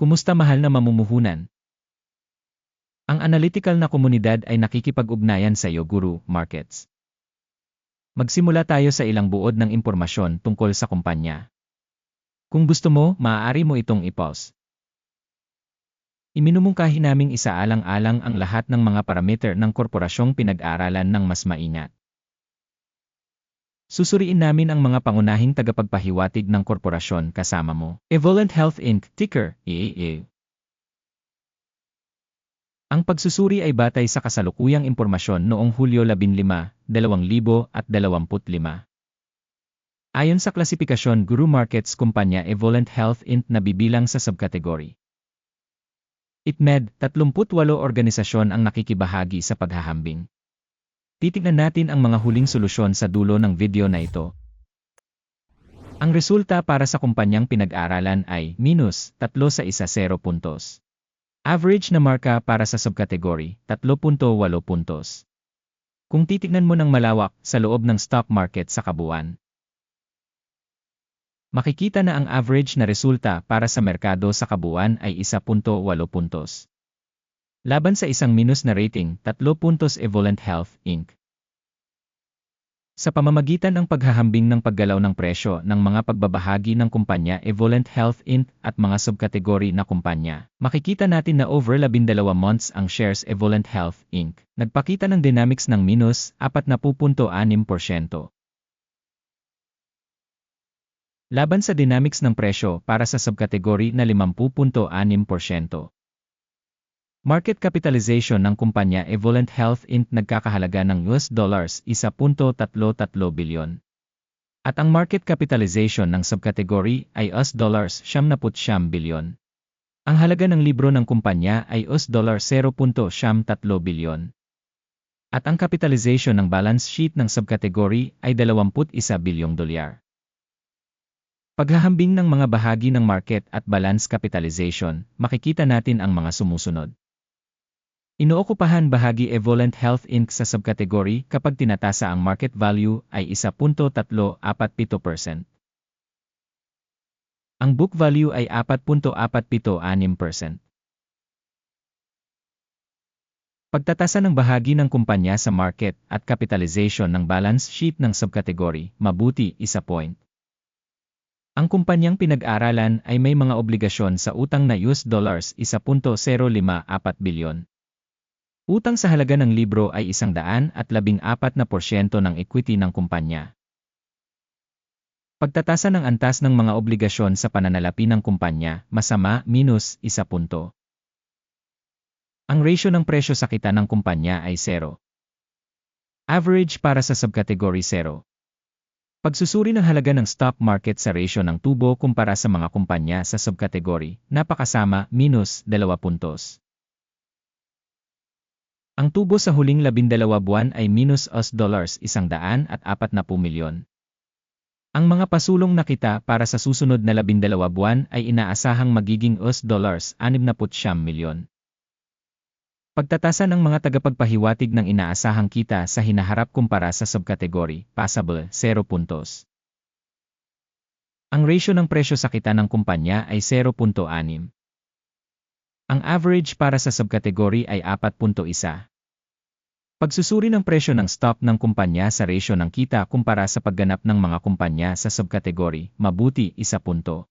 Kumusta mahal na mamumuhunan? Ang analytical na komunidad ay nakikipag-ugnayan sa iyo Guru Markets. Magsimula tayo sa ilang buod ng impormasyon tungkol sa kumpanya. Kung gusto mo, maaari mo itong i-pause. Iminumungkahi naming isaalang-alang ang lahat ng mga parameter ng korporasyong pinag-aralan ng mas maingat. Susuriin namin ang mga pangunahing tagapagpahiwatig ng korporasyon kasama mo. Evolent Health Inc. Ticker, EAA. Ang pagsusuri ay batay sa kasalukuyang impormasyon noong Hulyo 15, 2025. Ayon sa klasifikasyon Guru Markets Kumpanya Evolent Health Inc. na bibilang sa subkategory. ITMED, 38 organisasyon ang nakikibahagi sa paghahambing. Titignan natin ang mga huling solusyon sa dulo ng video na ito. Ang resulta para sa kumpanyang pinag-aralan ay minus 3 sa isa 0 puntos. Average na marka para sa subkategory, 3.8 puntos. Kung titignan mo ng malawak sa loob ng stock market sa kabuuan, makikita na ang average na resulta para sa merkado sa kabuuan ay 1.8 puntos. Laban sa isang minus na rating, 3 puntos Evolent Health, Inc. Sa pamamagitan ng paghahambing ng paggalaw ng presyo ng mga pagbabahagi ng kumpanya Evolent Health Inc. at mga subkategory na kumpanya, makikita natin na over 12 months ang shares Evolent Health Inc. Nagpakita ng dynamics ng minus 4.6%. Laban sa dynamics ng presyo para sa subkategory na 50.6%. Market capitalization ng kumpanya Evolent Health Inc. nagkakahalaga ng US dollars 1.33 bilyon. At ang market capitalization ng subkategory ay US dollars 79 bilyon. Ang halaga ng libro ng kumpanya ay US dollars 0.73 bilyon. At ang capitalization ng balance sheet ng subkategory ay 21 bilyong dolyar. Paghahambing ng mga bahagi ng market at balance capitalization, makikita natin ang mga sumusunod. Inookupahan bahagi Evolent Health Inc. sa subkategory kapag tinatasa ang market value ay 1.347%. Ang book value ay 4.476%. Pagtatasa ng bahagi ng kumpanya sa market at capitalization ng balance sheet ng subkategory, mabuti, isa point. Ang kumpanyang pinag-aralan ay may mga obligasyon sa utang na US dollars 1.054 bilyon. Utang sa halaga ng libro ay isang daan at labing apat na porsyento ng equity ng kumpanya. Pagtatasa ng antas ng mga obligasyon sa pananalapi ng kumpanya, masama, minus, isa punto. Ang ratio ng presyo sa kita ng kumpanya ay 0. Average para sa subcategory 0. Pagsusuri ng halaga ng stock market sa ratio ng tubo kumpara sa mga kumpanya sa subcategory, napakasama, minus, 2 puntos. Ang tubo sa huling labindalawa buwan ay minus US dollars isang daan at apat na milyon. Ang mga pasulong na kita para sa susunod na labindalawa buwan ay inaasahang magiging US dollars 69 milyon. Pagtatasa ng mga tagapagpahiwatig ng inaasahang kita sa hinaharap kumpara sa subkategory, passable, 0 puntos. Ang ratio ng presyo sa kita ng kumpanya ay 0.6. Ang average para sa subkategory ay 4.1. Pagsusuri ng presyo ng stock ng kumpanya sa ratio ng kita kumpara sa pagganap ng mga kumpanya sa subkategory, mabuti, isa punto.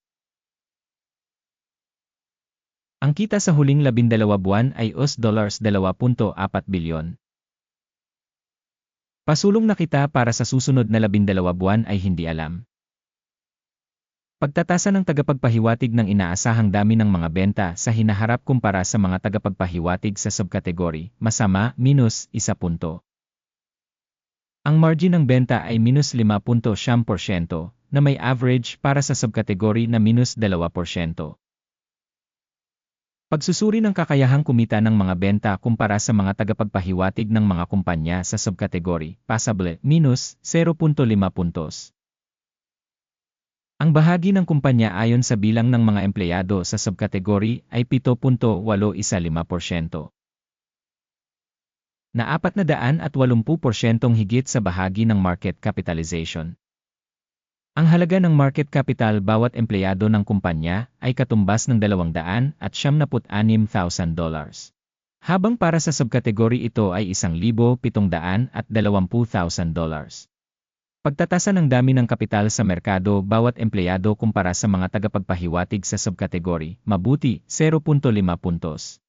Ang kita sa huling labindalawa buwan ay US dollars 2.4 bilyon. Pasulong na kita para sa susunod na labindalawa buwan ay hindi alam. Pagtatasa ng tagapagpahiwatig ng inaasahang dami ng mga benta sa hinaharap kumpara sa mga tagapagpahiwatig sa subkategory, masama, minus, isa punto. Ang margin ng benta ay minus 5.7% na may average para sa subkategory na minus 2%. Pagsusuri ng kakayahang kumita ng mga benta kumpara sa mga tagapagpahiwatig ng mga kumpanya sa subkategory, passable, minus 0.5 puntos. Ang bahagi ng kumpanya ayon sa bilang ng mga empleyado sa subkategory ay 7.815%. Na 480% higit sa bahagi ng market capitalization. Ang halaga ng market capital bawat empleyado ng kumpanya ay katumbas ng 200 at 76,000 dollars. Habang para sa subkategory ito ay 1,700 at 20,000 dollars. Pagtatasa ng dami ng kapital sa merkado bawat empleyado kumpara sa mga tagapagpahiwatig sa subkategory, mabuti, 0.5 puntos.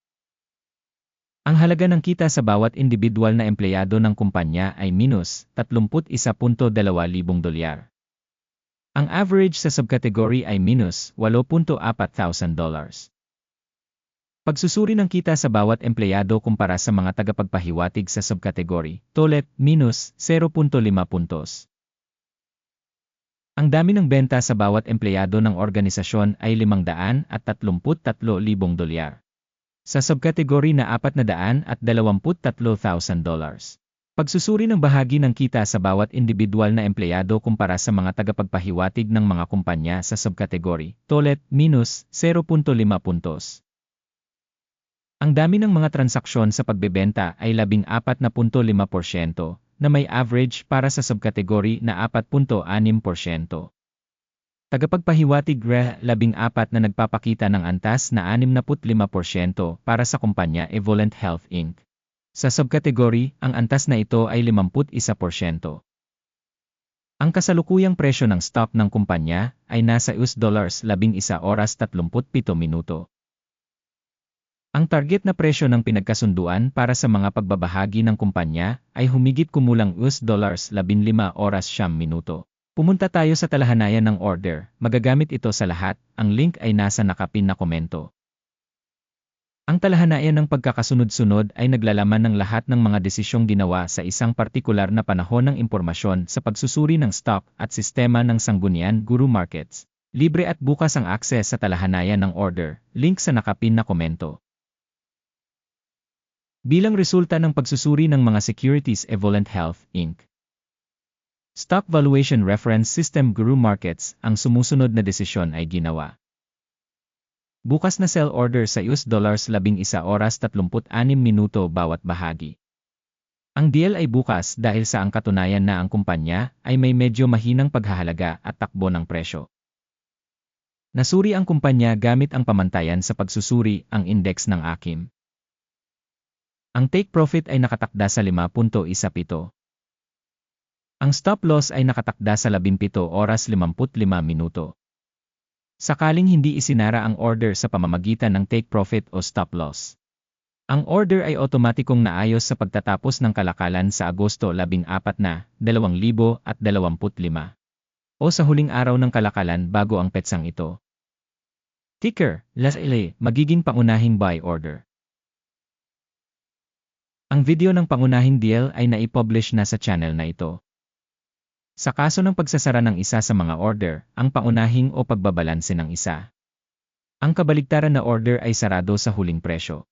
Ang halaga ng kita sa bawat individual na empleyado ng kumpanya ay minus 31.2,000 dolyar. Ang average sa subkategory ay minus 8.4,000 dollars. Pagsusuri ng kita sa bawat empleyado kumpara sa mga tagapagpahiwatig sa subkategory, tolet, minus 0.5 puntos. Ang dami ng benta sa bawat empleyado ng organisasyon ay 533,000 dolyar. Sa subkategory na 400 at 23,000 dollars. Pagsusuri ng bahagi ng kita sa bawat individual na empleyado kumpara sa mga tagapagpahiwatig ng mga kumpanya sa subkategory, tolet, minus 0.5 puntos. Ang dami ng mga transaksyon sa pagbebenta ay 14.5% na may average para sa subkategory na 4.6%. Tagapagpahiwatig RE 14 na nagpapakita ng antas na 65% para sa kumpanya Evolent Health Inc. Sa subkategory, ang antas na ito ay 51%. Ang kasalukuyang presyo ng stock ng kumpanya ay nasa US dollars 11 oras 37 minuto. Ang target na presyo ng pinagkasunduan para sa mga pagbabahagi ng kumpanya ay humigit kumulang US dollars 15 oras siyam minuto. Pumunta tayo sa talahanayan ng order, magagamit ito sa lahat, ang link ay nasa nakapin na komento. Ang talahanayan ng pagkakasunod-sunod ay naglalaman ng lahat ng mga desisyong ginawa sa isang partikular na panahon ng impormasyon sa pagsusuri ng stock at sistema ng sanggunian Guru Markets. Libre at bukas ang akses sa talahanayan ng order, link sa nakapin na komento. Bilang resulta ng pagsusuri ng mga securities Evolent Health, Inc. Stock Valuation Reference System Guru Markets, ang sumusunod na desisyon ay ginawa. Bukas na sell order sa US dollars 11 oras 36 minuto bawat bahagi. Ang deal ay bukas dahil sa ang katunayan na ang kumpanya ay may medyo mahinang paghahalaga at takbo ng presyo. Nasuri ang kumpanya gamit ang pamantayan sa pagsusuri ang index ng AKIM. Ang take profit ay nakatakda sa 5.17. Ang stop loss ay nakatakda sa 17 oras 55 minuto. Sakaling hindi isinara ang order sa pamamagitan ng take profit o stop loss. Ang order ay otomatikong naayos sa pagtatapos ng kalakalan sa Agosto 14 na 2025 o sa huling araw ng kalakalan bago ang petsang ito. Ticker, LSLA, magiging pangunahing buy order. Ang video ng pangunahing deal ay naipublish na sa channel na ito. Sa kaso ng pagsasara ng isa sa mga order, ang paunahing o pagbabalanse ng isa. Ang kabaligtaran na order ay sarado sa huling presyo.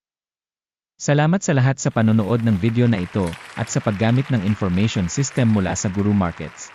Salamat sa lahat sa panonood ng video na ito at sa paggamit ng information system mula sa Guru Markets.